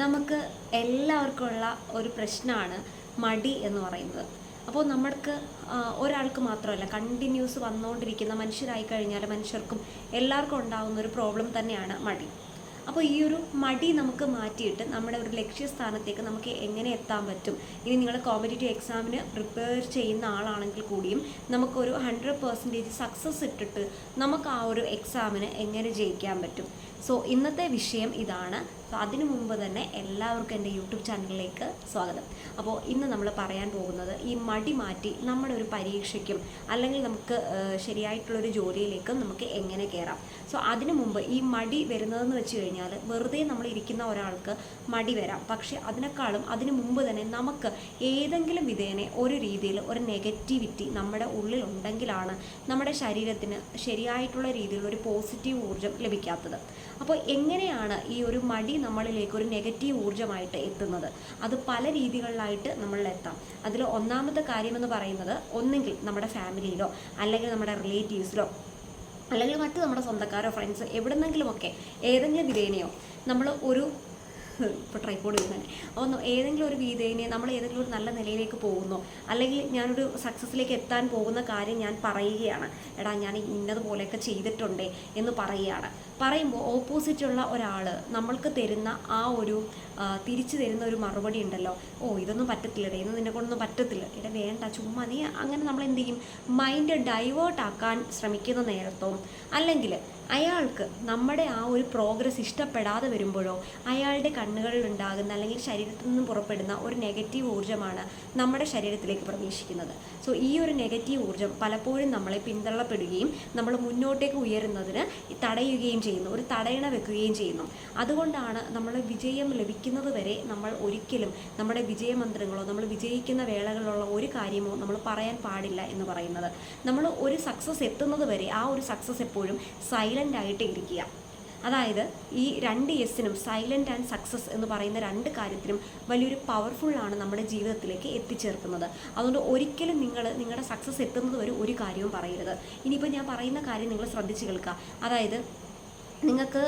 നമുക്ക് എല്ലാവർക്കുമുള്ള ഒരു പ്രശ്നമാണ് മടി എന്ന് പറയുന്നത്. അപ്പോൾ നമ്മൾക്ക് ഒരാൾക്ക് മാത്രമല്ല കണ്ടിന്യൂസ് വന്നുകൊണ്ടിരിക്കുന്ന മനുഷ്യരായി കഴിഞ്ഞാൽ മനുഷ്യർക്കും എല്ലാവർക്കും ഉണ്ടാകുന്ന ഒരു പ്രോബ്ലം തന്നെയാണ് മടി. അപ്പോൾ ഈ ഒരു മടി നമുക്ക് മാറ്റിയിട്ട് നമ്മുടെ ഒരു ലക്ഷ്യസ്ഥാനത്തേക്ക് നമുക്ക് എങ്ങനെ എത്താൻ പറ്റും? ഇനി നിങ്ങൾ കോമ്പറ്റേറ്റീവ് എക്സാമിന് പ്രിപ്പയർ ചെയ്യുന്ന ആളാണെങ്കിൽ കൂടിയും നമുക്കൊരു ഹൺഡ്രഡ് പെർസെന്റേജ് സക്സസ് ഇട്ടിട്ട് നമുക്ക് ആ ഒരു എക്സാമിന് എങ്ങനെ ജയിക്കാൻ പറ്റും? സോ ഇന്നത്തെ വിഷയം ഇതാണ് സോ അതിനു മുമ്പ് തന്നെ എല്ലാവർക്കും എന്റെ യൂട്യൂബ് ചാനലിലേക്ക് സ്വാഗതം. അപ്പോൾ ഇന്ന് നമ്മൾ പറയാൻ പോകുന്നത് ഈ മടി മാറ്റി നമ്മുടെ ഒരു പരീക്ഷയ്ക്കും അല്ലെങ്കിൽ നമുക്ക് ശരിയായിട്ടുള്ളൊരു ജോലിയിലേക്കും നമുക്ക് എങ്ങനെ കയറാം. സോ അതിനു മുമ്പ് ഈ മടി വരുന്നതെന്ന് വെച്ച് കഴിഞ്ഞാൽ വെറുതെ നമ്മൾ ഇരിക്കുന്ന ഒരാൾക്ക് മടി വരാം. പക്ഷേ അതിനേക്കാളും അതിനു മുമ്പ് തന്നെ നമുക്ക് ഏതെങ്കിലും വിധേനെ ഒരു രീതിയിൽ ഒരു നെഗറ്റിവിറ്റി നമ്മുടെ ഉള്ളിൽ ഉണ്ടെങ്കിലാണ് നമ്മുടെ ശരീരത്തിന് ശരിയായിട്ടുള്ള രീതിയിലുള്ള ഒരു പോസിറ്റീവ് ഊർജം ലഭിക്കാത്തത്. അപ്പോൾ എങ്ങനെയാണ് ഈ ഒരു മടി നമ്മളിലേക്ക് ഒരു നെഗറ്റീവ് ഊർജമായിട്ട് എത്തുന്നത്. അത് പല രീതികളിലായിട്ട് നമ്മളിലെത്താം. അതിൽ ഒന്നാമത്തെ കാര്യമെന്ന് പറയുന്നത് ഒന്നെങ്കിൽ നമ്മുടെ ഫാമിലിയിലോ അല്ലെങ്കിൽ നമ്മുടെ റിലേറ്റീവ്സിലോ അല്ലെങ്കിൽ മറ്റ് നമ്മുടെ സ്വന്തക്കാരോ ഫ്രണ്ട്സ് എവിടെന്നെങ്കിലുമൊക്കെ ഏതെങ്കിലും വിധേനയോ നമ്മൾ ഒരു ഇപ്പോൾ ട്രൈപ്പോഡ് വരുന്നത് ഒന്ന് ഏതെങ്കിലും ഒരു വീതേനെ നമ്മൾ ഏതെങ്കിലും ഒരു നല്ല നിലയിലേക്ക് പോകുന്നു അല്ലെങ്കിൽ ഞാനൊരു സക്സസ്സിലേക്ക് എത്താൻ പോകുന്ന കാര്യം ഞാൻ പറയുകയാണ്. എടാ ഞാൻ ഇന്നതുപോലെയൊക്കെ ചെയ്തിട്ടുണ്ടേ എന്ന് പറയുകയാണ്. പറയുമ്പോൾ ഓപ്പോസിറ്റുള്ള ഒരാൾ നമ്മൾക്ക് തരുന്ന ആ ഒരു തിരിച്ചു തരുന്ന ഒരു മറുപടി ഉണ്ടല്ലോ. ഓ ഇതൊന്നും പറ്റത്തില്ലടേ ഇന്ന് നിന്നെ കൊണ്ടൊന്നും പറ്റത്തില്ല. ഇട വേണ്ട ചുമ്മാ നീ അങ്ങനെ നമ്മൾ എന്ത് ചെയ്യും? മൈൻഡ് ഡൈവേർട്ട് ആക്കാൻ ശ്രമിക്കുന്ന നേരത്തോ അല്ലെങ്കിൽ അയാൾക്ക് നമ്മുടെ ആ ഒരു പ്രോഗ്രസ് ഇഷ്ടപ്പെടാതെ വരുമ്പോഴോ അയാളുടെ കണ്ണുകളിൽ ഉണ്ടാകുന്ന അല്ലെങ്കിൽ ശരീരത്തിൽ നിന്നും പുറപ്പെടുന്ന ഒരു നെഗറ്റീവ് ഊർജമാണ് നമ്മുടെ ശരീരത്തിലേക്ക് പ്രവേശിക്കുന്നത്. സോ ഈ ഒരു നെഗറ്റീവ് ഊർജം പലപ്പോഴും നമ്മളെ പിന്തള്ളപ്പെടുകയും നമ്മൾ മുന്നോട്ടേക്ക് ഉയരുന്നതിന് തടയുകയും ചെയ്യുന്നു ഒരു തടയണ വെക്കുകയും ചെയ്യുന്നു. അതുകൊണ്ടാണ് നമ്മൾ വിജയം ലഭിക്കുന്നത് വരെ നമ്മൾ ഒരിക്കലും നമ്മുടെ വിജയമന്ത്രങ്ങളോ നമ്മൾ വിജയിക്കുന്ന വേളകളിലുള്ള ഒരു കാര്യമോ നമ്മൾ പറയാൻ പാടില്ല എന്ന് പറയുന്നത്. നമ്മൾ ഒരു സക്സസ് എത്തുന്നത് വരെ ആ ഒരു സക്സസ് എപ്പോഴും സൈലന്റ് ആയിട്ട് ഇരിക്കുക. അതായത് ഈ രണ്ട് എസിനും സൈലന്റ് ആൻഡ് സക്സസ് എന്ന് പറയുന്ന രണ്ട് കാര്യത്തിനും വലിയൊരു പവർഫുള്ളാണ് നമ്മുടെ ജീവിതത്തിലേക്ക് എത്തിച്ചേർക്കുന്നത്. അതുകൊണ്ട് ഒരിക്കലും നിങ്ങൾ നിങ്ങളുടെ സക്സസ് എത്തുന്നത് വരെ ഒരു കാര്യവും പറയരുത്. ഇനിയിപ്പോൾ ഞാൻ പറയുന്ന കാര്യം നിങ്ങൾ ശ്രദ്ധിച്ച് കേൾക്കുക. അതായത് നിങ്ങൾക്ക്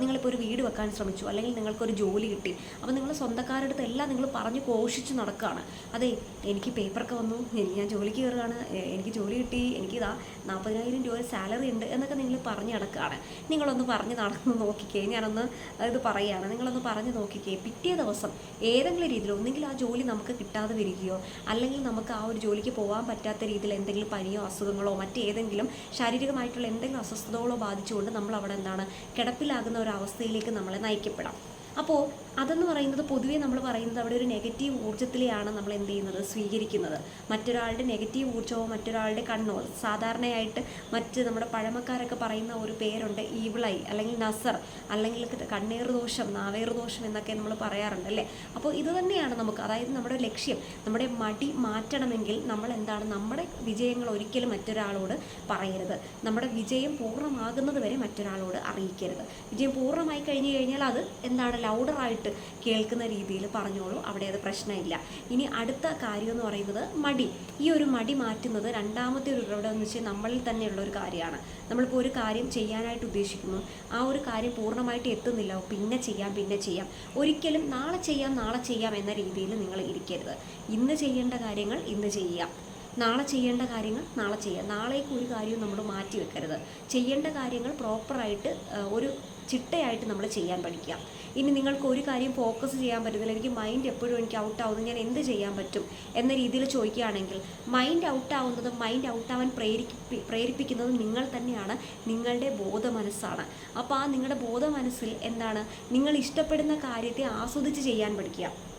നിങ്ങളിപ്പോൾ ഒരു വീട് വെക്കാൻ ശ്രമിച്ചു അല്ലെങ്കിൽ നിങ്ങൾക്കൊരു ജോലി കിട്ടി അപ്പോൾ നിങ്ങൾ സ്വന്തക്കാരുടെ അടുത്ത് എല്ലാം നിങ്ങൾ പറഞ്ഞ് ഘോഷിച്ച് നടക്കുകയാണ് അതെ എനിക്ക് പേപ്പറൊക്കെ വന്നു ഞാൻ ജോലിക്ക് കയറുകയാണ് എനിക്ക് ജോലി കിട്ടി എനിക്കിതാ നാൽപ്പതിനായിരം രൂപ സാലറി ഉണ്ട് എന്നൊക്കെ നിങ്ങൾ പറഞ്ഞ് നടക്കുകയാണ് നിങ്ങളൊന്ന് പറഞ്ഞ് നടന്ന് നോക്കിക്കേ ഞാനൊന്ന് ഇത് പറയുകയാണ്. നിങ്ങളൊന്ന് പറഞ്ഞ് നോക്കിക്കേ പിറ്റേ ദിവസം ഏതെങ്കിലും രീതിയിൽ ഒന്നെങ്കിൽ ആ ജോലി നമുക്ക് കിട്ടാതെ വരികയോ അല്ലെങ്കിൽ നമുക്ക് ആ ഒരു ജോലിക്ക് പോകാൻ പറ്റാത്ത രീതിയിൽ എന്തെങ്കിലും പനിയോ അസുഖങ്ങളോ മറ്റേതെങ്കിലും ശാരീരികമായിട്ടുള്ള എന്തെങ്കിലും അസ്വസ്ഥതകളോ ബാധിച്ചുകൊണ്ട് നമ്മൾ അവിടെ എന്താണ് കിടപ്പിലാകുന്ന ഒരു അവസ്ഥയിലേക്ക് നമ്മളെ നയിക്കപ്പെടാം. അപ്പോൾ അതെന്ന് പറയുന്നത് പൊതുവേ നമ്മൾ പറയുന്നത് അവിടെ ഒരു നെഗറ്റീവ് ഊർജത്തിലെയാണ് നമ്മൾ എന്ത് ചെയ്യുന്നത്? സ്വീകരിക്കുന്നത്. മറ്റൊരാളുടെ നെഗറ്റീവ് ഊർജമോ മറ്റൊരാളുടെ കണ്ണോ സാധാരണയായിട്ട് മറ്റ് നമ്മുടെ പഴമക്കാരൊക്കെ പറയുന്ന ഒരു പേരുണ്ട് ഈവിളൈ അല്ലെങ്കിൽ നസർ അല്ലെങ്കിൽ കണ്ണേർ ദോഷം നാവേർ ദോഷം എന്നൊക്കെ നമ്മൾ പറയാറുണ്ട് അല്ലേ? അപ്പോൾ ഇത് തന്നെയാണ് നമുക്ക് അതായത് നമ്മുടെ ലക്ഷ്യം. നമ്മുടെ മടി മാറ്റണമെങ്കിൽ നമ്മൾ എന്താണ് നമ്മുടെ വിജയങ്ങൾ ഒരിക്കലും മറ്റൊരാളോട് പറയരുത്. നമ്മുടെ വിജയം പൂർണമാകുന്നത് വരെ മറ്റൊരാളോട് അറിയിക്കരുത്. വിജയം പൂർണമായി കഴിഞ്ഞു കഴിഞ്ഞാൽ അത് എന്താണ്? ലൗഡറായിട്ട് കേൾക്കുന്ന രീതിയിൽ പറഞ്ഞോളൂ അവിടെ അത് പ്രശ്നമില്ല. ഇനി അടുത്ത കാര്യം എന്ന് പറയുന്നത് മടി. ഈ ഒരു മടി മാറ്റുന്നത് രണ്ടാമത്തെ ഒരു ഉറവിടം എന്ന് വെച്ചാൽ നമ്മളിൽ തന്നെയുള്ള ഒരു കാര്യമാണ്. നമ്മളിപ്പോൾ ഒരു കാര്യം ചെയ്യാനായിട്ട് ഉദ്ദേശിക്കുന്നു. ആ ഒരു കാര്യം പൂർണമായിട്ട് എത്തുന്നില്ല. പിന്നെ ചെയ്യാം പിന്നെ ചെയ്യാം. ഒരിക്കലും നാളെ ചെയ്യാം നാളെ ചെയ്യാം എന്ന രീതിയിൽ നിങ്ങൾ ഇരിക്കരുത്. ഇന്ന് ചെയ്യേണ്ട കാര്യങ്ങൾ ഇന്ന് ചെയ്യാം. നാളെ ചെയ്യേണ്ട കാര്യങ്ങൾ നാളെ ചെയ്യാം. നാളേക്ക് ഒരു കാര്യവും നമ്മൾ മാറ്റി വെക്കരുത്. ചെയ്യേണ്ട കാര്യങ്ങൾ പ്രോപ്പറായിട്ട് ഒരു ചിട്ടയായിട്ട് നമ്മൾ ചെയ്യാൻ പഠിക്കുക ഇനി നിങ്ങൾക്ക് ഒരു കാര്യം ഫോക്കസ് ചെയ്യാൻ പറ്റുന്നില്ല എനിക്ക് മൈൻഡ് എപ്പോഴും എനിക്ക് ഔട്ട് ആവുന്നു. ഞാൻ എന്ത് ചെയ്യാൻ പറ്റും എന്ന രീതിയിൽ ചോദിക്കുകയാണെങ്കിൽ മൈൻഡ് ഔട്ട് ആവുന്നത് മൈൻഡ് ഔട്ട് ആവാൻ പ്രേരിപ്പി പ്രേരിപ്പിക്കുന്നതും നിങ്ങൾ തന്നെയാണ്. നിങ്ങളുടെ ബോധ മനസ്സാണ് അപ്പോൾ ആ നിങ്ങളുടെ ബോധ മനസ്സിൽ എന്താണ്? നിങ്ങൾ ഇഷ്ടപ്പെടുന്ന കാര്യത്തെ ആസ്വദിച്ച് ചെയ്യാൻ പഠിക്കുക.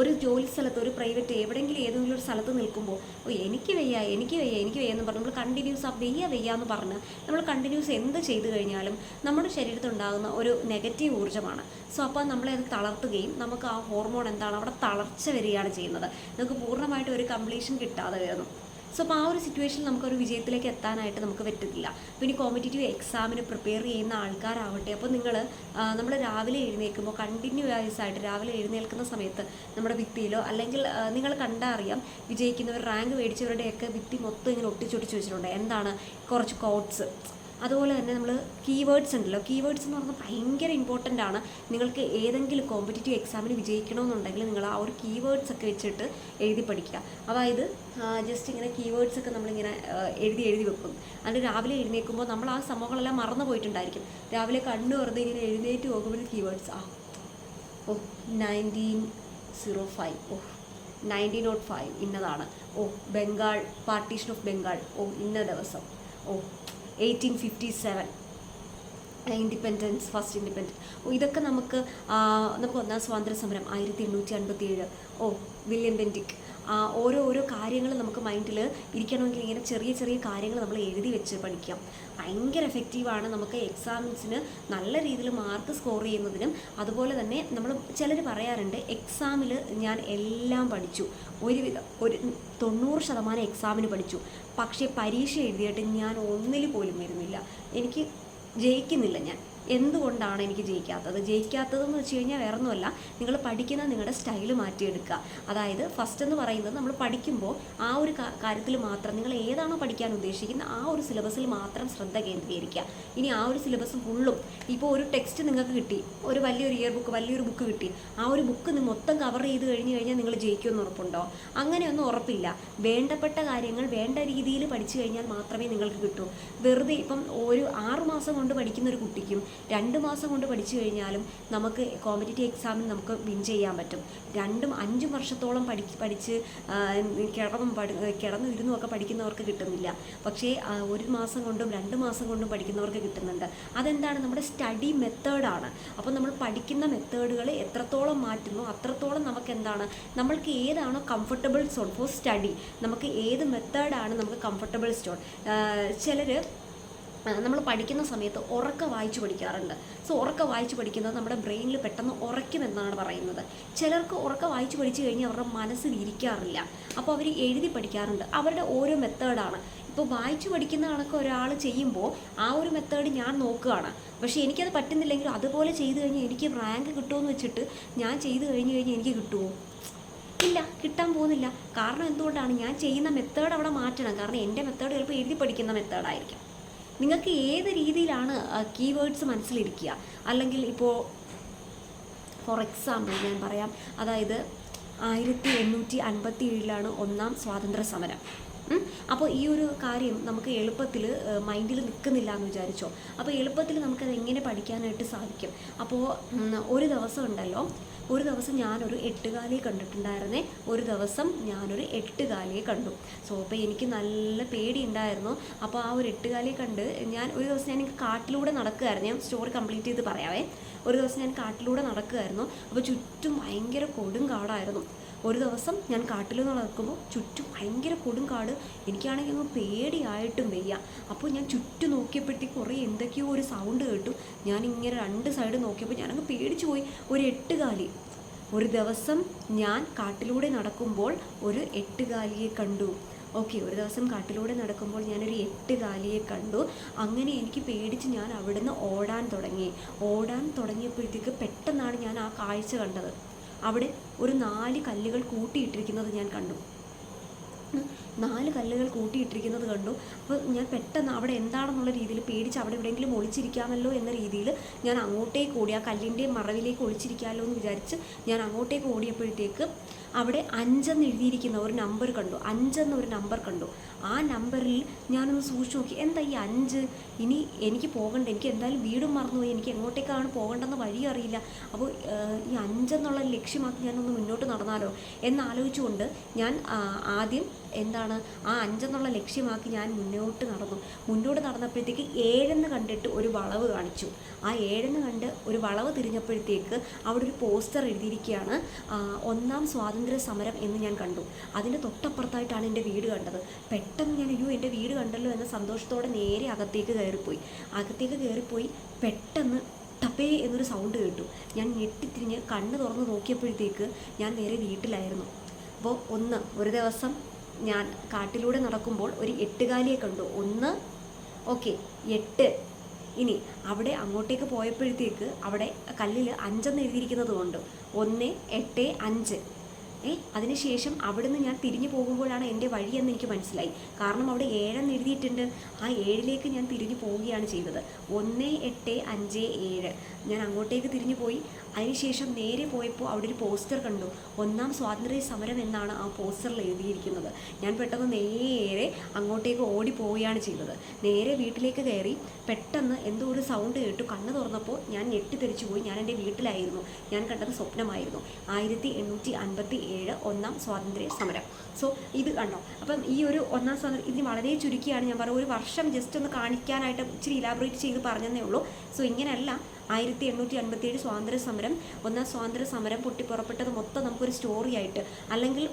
ഒരു ജോലി സ്ഥലത്ത് ഒരു പ്രൈവറ്റ് എവിടെയെങ്കിലും ഏതെങ്കിലും ഒരു സ്ഥലത്ത് നിൽക്കുമ്പോൾ ഓ എനിക്ക് വയ്യ എനിക്ക് വയ്യ എനിക്ക് വയ്യ എന്ന് പറഞ്ഞ് നമ്മൾ കണ്ടിന്യൂസ് ആ വയ്യ വയ്യ എന്ന് പറഞ്ഞ് നമ്മൾ കണ്ടിന്യൂസ് എന്ത് ചെയ്തു കഴിഞ്ഞാലും നമ്മുടെ ശരീരത്തിൽ ഉണ്ടാകുന്ന ഒരു നെഗറ്റീവ് ഊർജമാണ്. സോ അപ്പോൾ നമ്മളെ അത് തളർത്തുകയും നമുക്ക് ആ ഹോർമോൺ എന്താണ് അവിടെ തളർച്ച വരികയാണ് ചെയ്യുന്നത്. നമുക്ക് പൂർണമായിട്ട് ഒരു കംപ്ലീഷൻ കിട്ടാതെ വരുന്നു. സോ അപ്പോൾ ആ ഒരു സിറ്റുവേഷനിൽ നമുക്കൊരു വിജയത്തിലേക്ക് എത്താനായിട്ട് നമുക്ക് പറ്റത്തില്ല. പിന്നെ കോമ്പറ്റേറ്റീവ് എക്സാമിന് പ്രിപ്പയർ ചെയ്യുന്ന ആൾക്കാരാവട്ടെ. അപ്പോൾ നിങ്ങൾ നമ്മൾ രാവിലെ എഴുന്നേൽക്കുമ്പോൾ കണ്ടിന്യൂസ് ആയിട്ട് രാവിലെ എഴുന്നേൽക്കുന്ന സമയത്ത് നമ്മുടെ ഭിത്തിയിലോ അല്ലെങ്കിൽ നിങ്ങൾ കണ്ടാൽ അറിയാം വിജയിക്കുന്നവർ റാങ്ക് മേടിച്ചവരുടെയൊക്കെ ഭിത്തി മൊത്തം ഇങ്ങനെ ഒട്ടിച്ചൊട്ടിച്ച് വെച്ചിട്ടുണ്ട്. എന്താണ്? കുറച്ച് കോട്ട്സ് അതുപോലെ തന്നെ നമ്മൾ കീവേഡ്സ് ഉണ്ടല്ലോ. കീവേഡ്സ് എന്ന് പറഞ്ഞാൽ ഭയങ്കര ഇമ്പോർട്ടന്റ് ആണ്. നിങ്ങൾക്ക് ഏതെങ്കിലും കോമ്പറ്റേറ്റീവ് എക്സാമിന് വിജയിക്കണമെന്നുണ്ടെങ്കിൽ നിങ്ങൾ ആ ഒരു കീവേഡ്സ് ഒക്കെ വെച്ചിട്ട് എഴുതി പഠിക്കുക. അതായത് ജസ്റ്റ് ഇങ്ങനെ കീവേഡ്സ് ഒക്കെ നമ്മളിങ്ങനെ എഴുതി എഴുതി വെക്കും. അത് രാവിലെ എഴുന്നേൽക്കുമ്പോൾ നമ്മൾ ആ സംഭവങ്ങളെല്ലാം മറന്നു പോയിട്ടുണ്ടായിരിക്കും. രാവിലെ കണ്ണു വെറുതെ ഇങ്ങനെ എഴുന്നേറ്റ് പോകുമ്പോൾ കീവേഡ്സ് ആ ഓ നയന്റീൻ സീറോ ഫൈവ് ഓ നയന്റീൻ നോട്ട് ഫൈവ് ഇന്നതാണ്. ഓ ബംഗാൾ പാർട്ടീഷൻ ഓഫ് ബംഗാൾ ഓ ഇന്ന ദിവസം ഓ 1857 ഇൻഡിപെൻഡൻസ് ഫസ്റ്റ് ഇൻഡിപെൻഡൻസ് ഇതൊക്കെ നമുക്ക് നമുക്ക് ഒന്നാം സ്വാതന്ത്ര്യ സമരം ആയിരത്തി എണ്ണൂറ്റി അൻപത്തി ഏഴ് ഓ വില്യം ബെൻഡിക് ആ, ഓരോ ഓരോ കാര്യങ്ങൾ നമുക്ക് മൈൻഡിൽ ഇരിക്കണമെങ്കിൽ ഇങ്ങനെ ചെറിയ ചെറിയ കാര്യങ്ങൾ നമ്മൾ എഴുതി വെച്ച് പഠിക്കാം. ഭയങ്കര എഫക്റ്റീവാണ് നമുക്ക് എക്സാംസിന് നല്ല രീതിയിൽ മാർക്ക് സ്കോർ ചെയ്യുന്നതിനും. അതുപോലെ തന്നെ നമ്മൾ ചിലർ പറയാറുണ്ട് എക്സാമിൽ ഞാൻ എല്ലാം പഠിച്ചു. ഒരുവിധം ഒരു തൊണ്ണൂറ് ശതമാനം എക്സാമിന് പഠിച്ചു. പക്ഷേ പരീക്ഷ എഴുതിയിട്ട് ഞാൻ ഒന്നിൽ പോലും വരുന്നില്ല. എനിക്ക് ജയിക്കുന്നില്ല ഞാൻ. എന്തുകൊണ്ടാണ് എനിക്ക് ജയിക്കാത്തത്? ജയിക്കാത്തതെന്ന് വെച്ച് കഴിഞ്ഞാൽ വേറെ ഒന്നുമല്ല നിങ്ങൾ പഠിക്കുന്ന നിങ്ങളുടെ സ്റ്റൈൽ മാറ്റിയെടുക്കുക. അതായത് ഫസ്റ്റ് എന്ന് പറയുന്നത് നമ്മൾ പഠിക്കുമ്പോൾ ആ ഒരു കാര്യത്തിൽ മാത്രം നിങ്ങൾ ഏതാണോ പഠിക്കാൻ ഉദ്ദേശിക്കുന്നത് ആ ഒരു സിലബസിൽ മാത്രം ശ്രദ്ധ കേന്ദ്രീകരിക്കുക. ഇനി ആ ഒരു സിലബസ് ഫുള്ളും ഇപ്പോൾ ഒരു ടെക്സ്റ്റ് നിങ്ങൾക്ക് കിട്ടി. ഒരു വലിയൊരു ഇയർ ബുക്ക് വലിയൊരു ബുക്ക് കിട്ടി. ആ ഒരു ബുക്ക് മൊത്തം കവർ ചെയ്ത് കഴിഞ്ഞ് കഴിഞ്ഞാൽ നിങ്ങൾ ജയിക്കുമെന്ന് ഉറപ്പുണ്ടോ? അങ്ങനെയൊന്നും ഉറപ്പില്ല. വേണ്ടപ്പെട്ട കാര്യങ്ങൾ വേണ്ട രീതിയിൽ പഠിച്ചു കഴിഞ്ഞാൽ മാത്രമേ നിങ്ങൾക്ക് കിട്ടൂ. വെറുതെ ഇപ്പം ഒരു ആറുമാസം കൊണ്ട് പഠിക്കുന്ന ഒരു കുട്ടിക്കും രണ്ട് മാസം കൊണ്ട് പഠിച്ചു കഴിഞ്ഞാലും നമുക്ക് കോമ്പറ്റേറ്റീവ് എക്സാമിന് നമുക്ക് വിൻ ചെയ്യാൻ പറ്റും. രണ്ടും അഞ്ചും വർഷത്തോളം പഠി പഠിച്ച് കിടന്നും പഠി കിടന്നും ഇരുന്നും ഒക്കെ പഠിക്കുന്നവർക്ക് കിട്ടുന്നില്ല. പക്ഷേ ഒരു മാസം കൊണ്ടും രണ്ട് മാസം കൊണ്ടും പഠിക്കുന്നവർക്ക് കിട്ടുന്നുണ്ട്. അതെന്താണ്? നമ്മുടെ സ്റ്റഡി മെത്തേഡാണ് അപ്പോൾ നമ്മൾ പഠിക്കുന്ന മെത്തേഡുകൾ എത്രത്തോളം മാറ്റുന്നു അത്രത്തോളം നമുക്ക് എന്താണ് നമ്മൾക്ക് ഏതാണോ കംഫർട്ടബിൾ സോൺ ഫോർ സ്റ്റഡി നമുക്ക് ഏത് മെത്തേഡാണ് നമുക്ക് കംഫർട്ടബിൾ സ്റ്റോൺ ചിലർ നമ്മൾ പഠിക്കുന്ന സമയത്ത് ഉറക്ക വായിച്ചു പഠിക്കാറുണ്ട്. സോ ഉറക്ക വായിച്ച് പഠിക്കുന്നത് നമ്മുടെ ബ്രെയിനിൽ പെട്ടെന്ന് ഉറയ്ക്കുമെന്നാണ് പറയുന്നത്. ചിലർക്ക് ഉറക്ക വായിച്ച് പഠിച്ചു കഴിഞ്ഞാൽ അവരുടെ മനസ്സിൽ ഇരിക്കാറില്ല. അപ്പോൾ അവർ എഴുതി പഠിക്കാറുണ്ട്. അവരുടെ ഓരോ മെത്തേഡാണ് ഇപ്പോൾ വായിച്ചു പഠിക്കുന്ന കണക്ക് ഒരാൾ ചെയ്യുമ്പോൾ ആ ഒരു മെത്തേഡ് ഞാൻ നോക്കുകയാണ്. പക്ഷേ എനിക്കത് പറ്റുന്നില്ലെങ്കിൽ അതുപോലെ ചെയ്തു കഴിഞ്ഞാൽ എനിക്ക് റാങ്ക് കിട്ടുമെന്ന് വെച്ചിട്ട് ഞാൻ ചെയ്തു കഴിഞ്ഞ് കഴിഞ്ഞാൽ എനിക്ക് കിട്ടുമോ ഇല്ല കിട്ടാൻ പോകുന്നില്ല. കാരണം എന്തുകൊണ്ടാണ്? ഞാൻ ചെയ്യുന്ന മെത്തേഡ് അവിടെ മാറ്റണം. കാരണം എന്റെ മെത്തേഡ് ചിലപ്പോൾ എഴുതി പഠിക്കുന്ന മെത്തേഡായിരിക്കും നിങ്ങൾക്ക് ഏത് രീതിയിലാണ് കീവേഡ്സ് മനസ്സിലിരിക്കുക? അല്ലെങ്കിൽ ഇപ്പോൾ ഫോർ എക്സാമ്പിൾ ഞാൻ പറയാം അതായത് ആയിരത്തി എണ്ണൂറ്റി അൻപത്തി ഏഴിലാണ് ഒന്നാം സ്വാതന്ത്ര്യ സമരം അപ്പോൾ ഈ ഒരു കാര്യം നമുക്ക് എളുപ്പത്തിൽ മൈൻഡിൽ നിൽക്കുന്നില്ല എന്ന് വിചാരിച്ചോ? അപ്പോൾ എളുപ്പത്തിൽ നമുക്കത് എങ്ങനെ പഠിക്കാനായിട്ട് സാധിക്കും? അപ്പോൾ ഒരു ദിവസം ഉണ്ടല്ലോ ഒരു ദിവസം ഞാനൊരു എട്ടുകാലിയെ കണ്ടിട്ടുണ്ടായിരുന്നേ. ഒരു ദിവസം ഞാനൊരു എട്ടുകാലിയെ കണ്ടു. സോ അപ്പോൾ എനിക്ക് നല്ല പേടി ഉണ്ടായിരുന്നു അപ്പോൾ ആ ഒരു എട്ടുകാലിയെ കണ്ട് ഞാൻ ഒരു ദിവസം ഞാൻ എനിക്ക് കാട്ടിലൂടെ നടക്കുകയായിരുന്നു ഞാൻ സ്റ്റോറി കംപ്ലീറ്റ് ചെയ്ത് പറയാവേ. ഒരു ദിവസം ഞാൻ കാട്ടിലൂടെ നടക്കുകയായിരുന്നു അപ്പോൾ ചുറ്റും ഭയങ്കര കൊടും കാടായിരുന്നു. ഒരു ദിവസം ഞാൻ കാട്ടിൽ നിന്ന് നടക്കുമ്പോൾ ചുറ്റും ഭയങ്കര കൊടും കാട് എനിക്കാണെങ്കിൽ അങ്ങ് പേടിയായിട്ടും വയ്യ. അപ്പോൾ ഞാൻ ചുറ്റും നോക്കിയപ്പോഴത്തേക്ക് കുറേ എന്തൊക്കെയോ ഒരു സൗണ്ട് കേട്ടു. ഞാൻ രണ്ട് സൈഡ് നോക്കിയപ്പോൾ ഞാനങ്ങ് പേടിച്ചു പോയി. ഒരു എട്ടുകാലി. ഒരു ദിവസം ഞാൻ കാട്ടിലൂടെ നടക്കുമ്പോൾ ഒരു എട്ടുകാലിയെ കണ്ടു. ഓക്കെ ഒരു ദിവസം കാട്ടിലൂടെ നടക്കുമ്പോൾ ഞാനൊരു എട്ടുകാലിയെ കണ്ടു. അങ്ങനെ എനിക്ക് പേടിച്ച് ഞാൻ അവിടുന്ന് ഓടാൻ തുടങ്ങി. ഓടാൻ തുടങ്ങിയപ്പോഴത്തേക്ക് പെട്ടെന്നാണ് ഞാൻ ആ കാഴ്ച കണ്ടത്. അവിടെ ഒരു നാല് കല്ലുകൾ കൂട്ടിയിട്ടിരിക്കുന്നത് ഞാൻ കണ്ടു. നാല് കല്ലുകൾ കൂട്ടിയിട്ടിരിക്കുന്നത് കണ്ടു. അപ്പോൾ ഞാൻ പെട്ടെന്ന് അവിടെ എന്താണെന്നുള്ള രീതിയിൽ പേടിച്ച് അവിടെ എവിടെയെങ്കിലും ഒളിച്ചിരിക്കാമല്ലോ എന്ന രീതിയിൽ ഞാൻ അങ്ങോട്ടേക്ക് ഓടി ആ കല്ലിന്റെ മറവിലേക്ക് ഒളിച്ചിരിക്കാമല്ലോ എന്ന് വിചാരിച്ച് ഞാൻ അങ്ങോട്ടേക്ക് ഓടിയപ്പോഴത്തേക്ക് അവിടെ അഞ്ചെന്ന് എഴുതിയിരിക്കുന്ന ഒരു നമ്പർ കണ്ടു. അഞ്ചെന്ന ഒരു നമ്പർ കണ്ടു. ആ നമ്പറിൽ ഞാനൊന്ന് സൂക്ഷിച്ച് നോക്കി. എന്താ ഈ അഞ്ച്? ഇനി എനിക്ക് പോകണ്ട. എനിക്ക് എന്തായാലും വീടും മറന്നുപോയി. എനിക്ക് എങ്ങോട്ടേക്കാണ് പോകേണ്ടെന്ന് വഴി അറിയില്ല. അപ്പോൾ ഈ അഞ്ചെന്നുള്ള ലക്ഷ്യമാക്കി ഞാനൊന്ന് മുന്നോട്ട് നടന്നാലോ? എന്നാലോചിച്ചുകൊണ്ട് ഞാൻ ആദ്യം എന്താണ്? ആ അഞ്ചെന്നുള്ള ലക്ഷ്യമാക്കി ഞാൻ മുന്നോട്ട് നടന്നു. മുന്നോട്ട് നടന്നപ്പോഴത്തേക്ക് ഏഴെന്ന് കണ്ടിട്ട് ഒരു വളവ് കാണിച്ചു. ആ ഏഴെന്ന് കണ്ട് ഒരു വളവ് തിരിഞ്ഞപ്പോഴത്തേക്ക് അവിടെ ഒരു പോസ്റ്റർ എഴുതിയിരിക്കുകയാണ് ഒന്നാം സ്വാതന്ത്ര്യ സമരം എന്ന് ഞാൻ കണ്ടു. അതിന്റെ തൊട്ടപ്പുറത്തായിട്ടാണ് എന്റെ വീട് കണ്ടത്. പെട്ടെന്ന് ഞാൻ അയ്യോ എന്റെ വീട് കണ്ടല്ലോ എന്ന സന്തോഷത്തോടെ നേരെ അകത്തേക്ക് കയറിപ്പോയി. അകത്തേക്ക് കയറിപ്പോയി പെട്ടെന്ന് ടപ്പേ എന്നൊരു സൗണ്ട് കേട്ടു. ഞാൻ ഞെട്ടിത്തിരിഞ്ഞ് കണ്ണ് തുറന്ന് നോക്കിയപ്പോഴത്തേക്ക് ഞാൻ നേരെ വീട്ടിലായിരുന്നു. അപ്പോൾ ഒന്ന് ഒരു ദിവസം ഞാൻ കാട്ടിലൂടെ നടക്കുമ്പോൾ ഒരു എട്ടുകാലിയെ കണ്ടു. ഒന്ന് ഓക്കെ എട്ട്. ഇനി അവിടെ അങ്ങോട്ടേക്ക് പോയപ്പോഴത്തേക്ക് അവിടെ കല്ലിൽ അഞ്ചെന്ന് എഴുതിയിരിക്കുന്നത് കൊണ്ട്. ഒന്ന് എട്ട് അഞ്ച്. ഏ അതിനുശേഷം അവിടുന്ന് ഞാൻ തിരിഞ്ഞു പോകുമ്പോഴാണ് എന്റെ വഴി എന്ന് എനിക്ക് മനസ്സിലായി. കാരണം അവിടെ ഏഴെന്ന് എഴുതിയിട്ടുണ്ട്. ആ ഏഴിലേക്ക് ഞാൻ തിരിഞ്ഞു പോവുകയാണ് ചെയ്തത്. ഒന്ന് എട്ട് അഞ്ച് ഏഴ്. ഞാൻ അങ്ങോട്ടേക്ക് തിരിഞ്ഞു പോയി. അതിനുശേഷം നേരെ പോയപ്പോൾ അവിടെ ഒരു പോസ്റ്റർ കണ്ടു. ഒന്നാം സ്വാതന്ത്ര്യ സമരം എന്നാണ് ആ പോസ്റ്ററിൽ എഴുതിയിരിക്കുന്നത്. ഞാൻ പെട്ടെന്ന് നേരെ അങ്ങോട്ടേക്ക് ഓടി പോവുകയാണ് ചെയ്തത്. നേരെ വീട്ടിലേക്ക് കയറി പെട്ടെന്ന് എന്തോ ഒരു സൗണ്ട് കേട്ടു. കണ്ണ് തുറന്നപ്പോൾ ഞാൻ ഞെട്ടിത്തെറിച്ചു പോയി. ഞാൻ എന്റെ വീട്ടിലായിരുന്നു. ഞാൻ കണ്ടത് സ്വപ്നമായിരുന്നു. ആയിരത്തി എണ്ണൂറ്റി അൻപത്തി ഏഴ് ഒന്നാം സ്വാതന്ത്ര്യ സമരം. സോ ഇത് കണ്ടോ? അപ്പം ഈ ഒരു ഒന്നാം സ്വാതന്ത്ര്യം ഇതിന് വളരെ ചുരുക്കിയാണ് ഞാൻ പറയുക ഒരു വർഷം ജസ്റ്റ് ഒന്ന് കാണിക്കാനായിട്ട് ഇച്ചിരി ഇലാബറേറ്റ് ചെയ്ത് പറഞ്ഞതേ ഉള്ളൂ. സോ ഇങ്ങനെയല്ല. ആയിരത്തി എണ്ണൂറ്റി അൻപത്തി ഏഴ് സ്വാതന്ത്ര്യ സമരം ഒന്നാം സ്വാതന്ത്ര്യ സമരം പൊട്ടിപ്പുറപ്പെട്ടത് മൊത്തം നമുക്കൊരു സ്റ്റോറിയായിട്ട് അല്ലെങ്കിൽ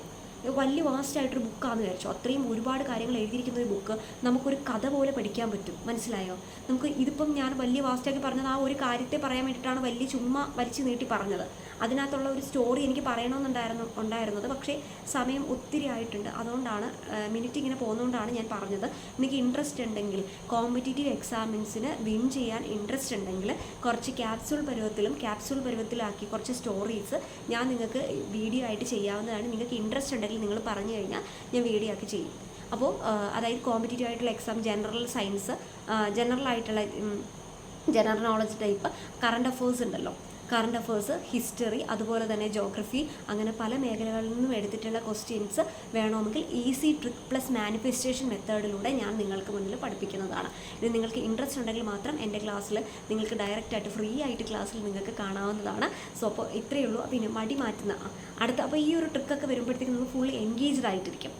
വലിയ വാസ്റ്റ് ആയിട്ടൊരു ബുക്കാന്ന് വിചാരിച്ചു. അത്രയും ഒരുപാട് കാര്യങ്ങൾ എഴുതിയിരിക്കുന്ന ഒരു ബുക്ക് നമുക്കൊരു കഥ പോലെ പഠിക്കാൻ പറ്റും. മനസ്സിലായോ? നമുക്ക് ഇതിപ്പം ഞാൻ വലിയ വാസ്റ്റാക്കി പറഞ്ഞത് ആ ഒരു കാര്യത്തെ പറയാൻ വേണ്ടിയിട്ടാണ് വലിയ ചുമ്മാ വലിച്ചു നീട്ടി പറഞ്ഞത്. അതിനകത്തുള്ള ഒരു സ്റ്റോറി എനിക്ക് പറയണമെന്നുണ്ടായിരുന്നു ഉണ്ടായിരുന്നത്. പക്ഷേ സമയം ഒത്തിരി ആയിട്ടുണ്ട്. അതുകൊണ്ടാണ് മിനിറ്റ് ഇങ്ങനെ പോകുന്നതുകൊണ്ടാണ് ഞാൻ പറഞ്ഞത്. എനിക്ക് ഇൻട്രസ്റ്റ് ഉണ്ടെങ്കിൽ കോമ്പറ്റേറ്റീവ് എക്സാമിൻസിന് വിൻ ചെയ്യാൻ ഇൻട്രസ്റ്റ് ഉണ്ടെങ്കിൽ കുറച്ച് ക്യാപ്സൂൾ പരുവത്തിലും ക്യാപ്സൂൾ പരുവത്തിലാക്കി കുറച്ച് സ്റ്റോറീസ് ഞാൻ നിങ്ങൾക്ക് വീഡിയോ ആയിട്ട് ചെയ്യാവുന്നതാണ്. നിങ്ങൾക്ക് ഇൻട്രസ്റ്റ് ഉണ്ടെങ്കിൽ നിങ്ങൾ പറഞ്ഞു കഴിഞ്ഞാൽ ഞാൻ വീഡിയോ ആക്കി ചെയ്യും. അപ്പോൾ അതായത് കോമ്പറ്റേറ്റീവ് ആയിട്ടുള്ള എക്സാം ജനറൽ സയൻസ് ജനറൽ ആയിട്ടുള്ള general knowledge type current affairs ഉണ്ടല്ലോ. കറണ്ട് അഫേഴ്സ് ഹിസ്റ്ററി അതുപോലെ തന്നെ ജോഗ്രഫി അങ്ങനെ പല മേഖലകളിൽ നിന്നും എടുത്തിട്ടുള്ള ക്വസ്റ്റ്യൻസ് വേണമെങ്കിൽ ഈസി ട്രിക്ക് പ്ലസ് മാനിഫെസ്റ്റേഷൻ മെത്തേഡിലൂടെ ഞാൻ നിങ്ങൾക്ക് മുന്നിൽ പഠിപ്പിക്കുന്നതാണ്. ഇത് നിങ്ങൾക്ക് ഇൻട്രസ്റ്റ് ഉണ്ടെങ്കിൽ മാത്രം എന്റെ ക്ലാസ്സിൽ നിങ്ങൾക്ക് ഡയറക്റ്റ് ആയിട്ട് ഫ്രീ ആയിട്ട് ക്ലാസ്സിൽ നിങ്ങൾക്ക് കാണാവുന്നതാണ്. സോ അപ്പോൾ ഇത്രയേ ഉള്ളൂ. പിന്നെ മടി മാറ്റുന്ന. അടുത്ത അപ്പോൾ ഈ ഒരു ട്രിക്കൊക്കെ വരുമ്പോഴത്തേക്കും നമ്മൾ ഫുള്ളി എൻഗേജ്ഡ് ആയിട്ടിരിക്കും.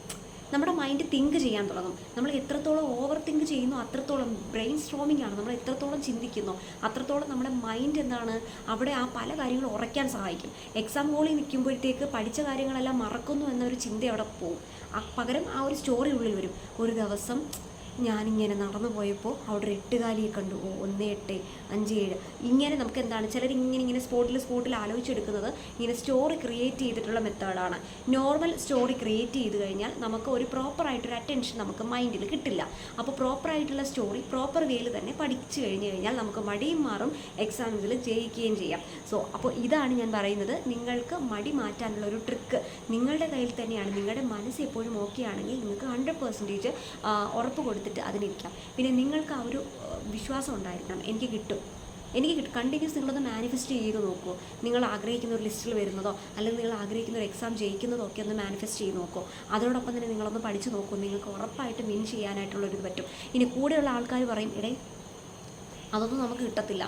നമ്മുടെ മൈൻഡ് തിങ്ക് ചെയ്യാൻ തുടങ്ങും. നമ്മൾ എത്രത്തോളം ഓവർ തിങ്ക് ചെയ്യുന്നു അത്രത്തോളം ബ്രെയിൻ സ്ട്രോമിംഗ് ആണ്. നമ്മൾ എത്രത്തോളം ചിന്തിക്കുന്നു അത്രത്തോളം നമ്മുടെ മൈൻഡ് എന്താണ് അവിടെ ആ പല കാര്യങ്ങളും ഉറയ്ക്കാൻ സഹായിക്കും. എക്സാം ഹോളിൽ നിൽക്കുമ്പോഴത്തേക്ക് പഠിച്ച കാര്യങ്ങളെല്ലാം മറക്കുന്നു എന്നൊരു ചിന്ത അവിടെ പോകും പകരം ആ ഒരു സ്റ്റോറി ഉള്ളിൽ വരും. ഒരു ദിവസം ഞാനിങ്ങനെ നടന്നു പോയപ്പോൾ അവിടെ ഒരു എട്ടുകാലിയെ കണ്ടു. ഓ ഒന്ന് എട്ട് അഞ്ച് ഏഴ്. ഇങ്ങനെ നമുക്ക് എന്താണ് ചിലർ ഇങ്ങനെ ഇങ്ങനെ സ്പോട്ടിൽ സ്പോട്ടിൽ ആലോചിച്ചെടുക്കുന്നത് ഇങ്ങനെ സ്റ്റോറി ക്രിയേറ്റ് ചെയ്തിട്ടുള്ള മെത്തേഡാണ് നോർമൽ സ്റ്റോറി ക്രിയേറ്റ് ചെയ്ത് കഴിഞ്ഞാൽ നമുക്ക് ഒരു പ്രോപ്പറായിട്ടൊരു അറ്റൻഷൻ നമുക്ക് മൈൻഡിൽ കിട്ടില്ല. അപ്പോൾ പ്രോപ്പറായിട്ടുള്ള സ്റ്റോറി പ്രോപ്പർ വേയിൽ തന്നെ പഠിച്ചു കഴിഞ്ഞ് കഴിഞ്ഞാൽ നമുക്ക് മടിയും മാറും എക്സാംസിൽ ജയിക്കുകയും ചെയ്യാം. സോ അപ്പോൾ ഇതാണ് ഞാൻ പറയുന്നത്. നിങ്ങൾക്ക് മടി മാറ്റാനുള്ള ഒരു ട്രിക്ക് നിങ്ങളുടെ കയ്യിൽ തന്നെയാണ്. നിങ്ങളുടെ മനസ്സ് എപ്പോഴും ഓക്കെ ആണെങ്കിൽ നിങ്ങൾക്ക് ഹൺഡ്രഡ് പെർസെന്റേജ് ഉറപ്പ് കൊടുത്തിട്ട് അതിനിരിക്കാം പിന്നെ നിങ്ങൾക്ക് ആ ഒരു വിശ്വാസം ഉണ്ടായിരിക്കണം. എനിക്ക് കിട്ടും. എനിക്ക് കിട്ടും. കണ്ടിന്യൂസ് നിങ്ങളത് മാനിഫെസ്റ്റ് ചെയ്ത് നോക്കുമോ നിങ്ങൾ ആഗ്രഹിക്കുന്ന ഒരു ലിസ്റ്റിൽ വരുന്നതോ അല്ലെങ്കിൽ നിങ്ങൾ ആഗ്രഹിക്കുന്ന ഒരു എക്സാം ജയിക്കുന്നതോ ഒക്കെ ഒന്ന് മാനിഫെസ്റ്റ് ചെയ്ത് നോക്കുമോ അതോടൊപ്പം തന്നെ നിങ്ങളൊന്ന് പഠിച്ച് നോക്കൂ. നിങ്ങൾക്ക് ഉറപ്പായിട്ട് വിൻ ചെയ്യാനായിട്ടുള്ളൊരു പറ്റും. ഇനി കൂടെയുള്ള ആൾക്കാർ പറയും ഇടേ അതൊന്നും നമുക്ക് കിട്ടത്തില്ല.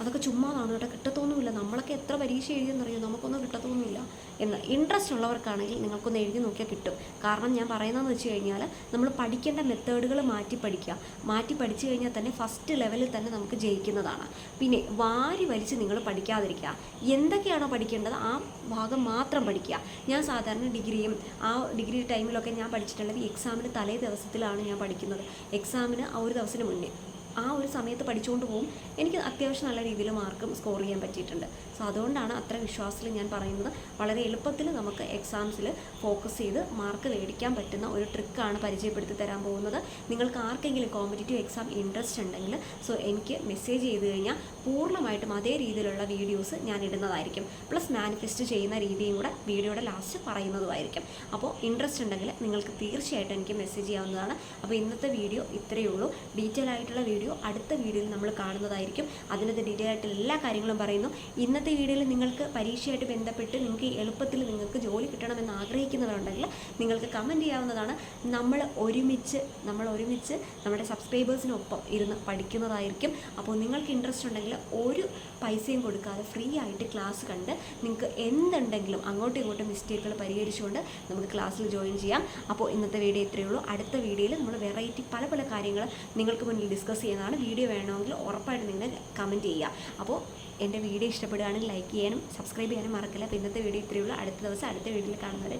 അതൊക്കെ ചുമ്മാതാണ് കേട്ടോ. കിട്ടത്തൊന്നുമില്ല. നമ്മളൊക്കെ എത്ര പരീക്ഷ എഴുതിയെന്നറിയോ? നമുക്കൊന്നും കിട്ടത്തൊന്നുമില്ല. എന്ന് ഇൻട്രസ്റ്റ് ഉള്ളവർക്കാണെങ്കിൽ നിങ്ങൾക്കൊന്ന് എഴുതി നോക്കിയാൽ കിട്ടും. കാരണം ഞാൻ പറയുന്നതെന്ന് വെച്ച് കഴിഞ്ഞാൽ നമ്മൾ പഠിക്കേണ്ട മെത്തേഡുകൾ മാറ്റി പഠിക്കുക. മാറ്റി പഠിച്ചു കഴിഞ്ഞാൽ തന്നെ ഫസ്റ്റ് ലെവലിൽ തന്നെ നമുക്ക് ജയിക്കുന്നതാണ്. പിന്നെ വാരി വലിച്ച് നിങ്ങൾ പഠിക്കാതിരിക്കുക. എന്തൊക്കെയാണോ പഠിക്കേണ്ടത് ആ ഭാഗം മാത്രം പഠിക്കുക. ഞാൻ സാധാരണ ഡിഗ്രിയും ആ ഡിഗ്രി ടൈമിലൊക്കെ ഞാൻ പഠിച്ചിട്ടുള്ളത് എക്സാമിന് തലേ ദിവസത്തിലാണ് ഞാൻ പഠിക്കുന്നത്. എക്സാമിന് ആ ഒരു ദിവസത്തിന് മുന്നേ. ആ ഒരു സമയത്ത് പഠിച്ചുകൊണ്ട് പോകും എനിക്ക് അത്യാവശ്യം നല്ല രീതിയിൽ മാർക്കും സ്കോർ ചെയ്യാൻ പറ്റിയിട്ടുണ്ട്. സോ അതുകൊണ്ടാണ് അത്ര വിശ്വാസത്തിൽ ഞാൻ പറയുന്നത്. വളരെ എളുപ്പത്തിൽ നമുക്ക് എക്സാംസിൽ ഫോക്കസ് ചെയ്ത് മാർക്ക് മേടിക്കാൻ പറ്റുന്ന ഒരു ട്രിക്കാണ് പരിചയപ്പെടുത്തി തരാൻ പോകുന്നത്. നിങ്ങൾക്ക് ആർക്കെങ്കിലും കോമ്പറ്റേറ്റീവ് എക്സാം ഇൻട്രസ്റ്റ് ഉണ്ടെങ്കിൽ സോ എനിക്ക് മെസ്സേജ് ചെയ്ത് കഴിഞ്ഞാൽ പൂർണമായിട്ടും അതേ രീതിയിലുള്ള വീഡിയോസ് ഞാൻ ഇടുന്നതായിരിക്കും. പ്ലസ് മാനിഫെസ്റ്റ് ചെയ്യുന്ന രീതിയും കൂടെ വീഡിയോയുടെ ലാസ്റ്റ് പറയുന്നതുമായിരിക്കും. അപ്പോൾ ഇൻട്രസ്റ്റ് ഉണ്ടെങ്കിൽ നിങ്ങൾക്ക് തീർച്ചയായിട്ടും എനിക്ക് മെസ്സേജ് ചെയ്യാവുന്നതാണ്. അപ്പോൾ ഇന്നത്തെ വീഡിയോ ഇത്രയേ ഉള്ളൂ. ഡീറ്റെയിൽ ആയിട്ടുള്ള വീഡിയോ അടുത്ത വീഡിയോയിൽ നമ്മൾ കാണുന്നതായിരിക്കും. അതിനകത്ത് ഡീറ്റെയിൽ ആയിട്ട് എല്ലാ കാര്യങ്ങളും പറയുന്നു. ഇന്നത്തെ വീഡിയോയിൽ നിങ്ങൾക്ക് പരീക്ഷയായിട്ട് ബന്ധപ്പെട്ട് നിങ്ങൾക്ക് എളുപ്പത്തിൽ നിങ്ങൾക്ക് ജോലി കിട്ടണമെന്ന് ആഗ്രഹിക്കുന്നവരുണ്ടെങ്കിൽ നിങ്ങൾക്ക് കമന്റ് ചെയ്യാവുന്നതാണ്. നമ്മൾ ഒരുമിച്ച് നമ്മൾ ഒരുമിച്ച് നമ്മുടെ സബ്സ്ക്രൈബേഴ്സിനൊപ്പം ഇരുന്ന് പഠിക്കുന്നതായിരിക്കും. അപ്പോൾ നിങ്ങൾക്ക് ഇൻട്രസ്റ്റ് ഉണ്ടെങ്കിൽ ഒരു പൈസയും കൊടുക്കാതെ ഫ്രീ ആയിട്ട് ക്ലാസ് കണ്ട് നിങ്ങൾക്ക് എന്തുണ്ടെങ്കിലും അങ്ങോട്ടും ഇങ്ങോട്ടും മിസ്റ്റേക്കുകൾ പരിഹരിച്ചുകൊണ്ട് നമുക്ക് ക്ലാസ്സിൽ ജോയിൻ ചെയ്യാം. അപ്പോൾ ഇന്നത്തെ വീഡിയോ ഇത്രയേ ഉള്ളൂ. അടുത്ത വീഡിയോയിൽ നമ്മൾ വെറൈറ്റി പല പല കാര്യങ്ങൾ നിങ്ങൾക്ക് മുന്നിൽ ഡിസ്കസ് ചെയ്യുന്നതാണ്. വീഡിയോ വേണമെങ്കിൽ ഉറപ്പായിട്ട് നിങ്ങൾ കമന്റ് ചെയ്യുക. അപ്പോൾ എന്റെ വീഡിയോ ഇഷ്ടപ്പെടുകയാണെങ്കിൽ ലൈക്ക് ചെയ്യാനും സബ്സ്ക്രൈബ് ചെയ്യാനും മറക്കില്ല. അപ്പോൾ ഇന്നത്തെ വീഡിയോ ഇത്രയേ ഉള്ളൂ. അടുത്ത ദിവസം അടുത്ത വീഡിയോയിൽ കാണുന്നവരെ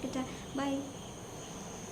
ബൈ